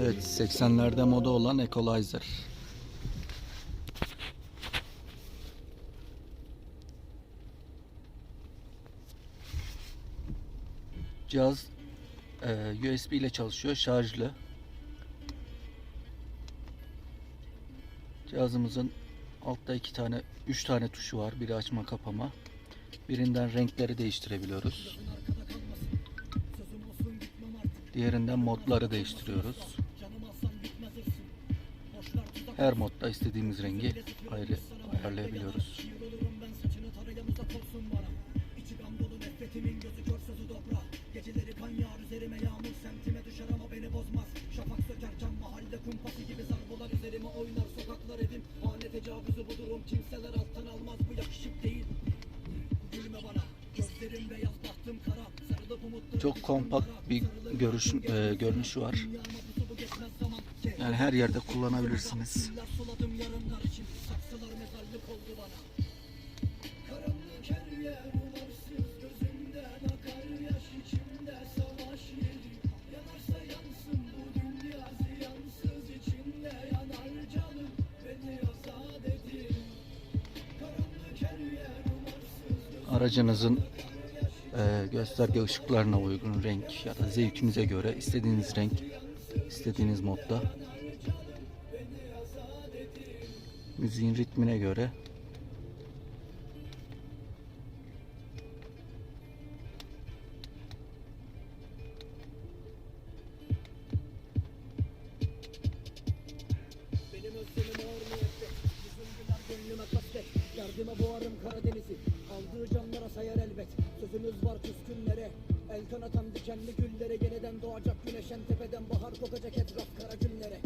Evet 80'lerde moda olan Equalizer. Cihaz e, USB ile çalışıyor, şarjlı. Cihazımızın altta iki tane, üç tane tuşu var. Biri açma kapama. Birinden renkleri değiştirebiliyoruz. Diğerinden modları değiştiriyoruz. Her modda istediğimiz rengi ayrı ayarlayabiliyoruz. Kimseler alttan Çok kompakt bir görüş, e, görünüşü var. Yani her yerde kullanabilirsiniz. Aracınızın e, gösterge ışıklarına uygun renk ya da zevkinize göre istediğiniz renk, istediğiniz modda müziğin ritmine göre Derdime boğarım Karadeniz'i. Aldığı canlara sayar elbet Sözümüz var küskünlere. El kanatan dikenli güllere Yeniden doğacak güneşen tepeden Bahar kokacak etraf kara günlere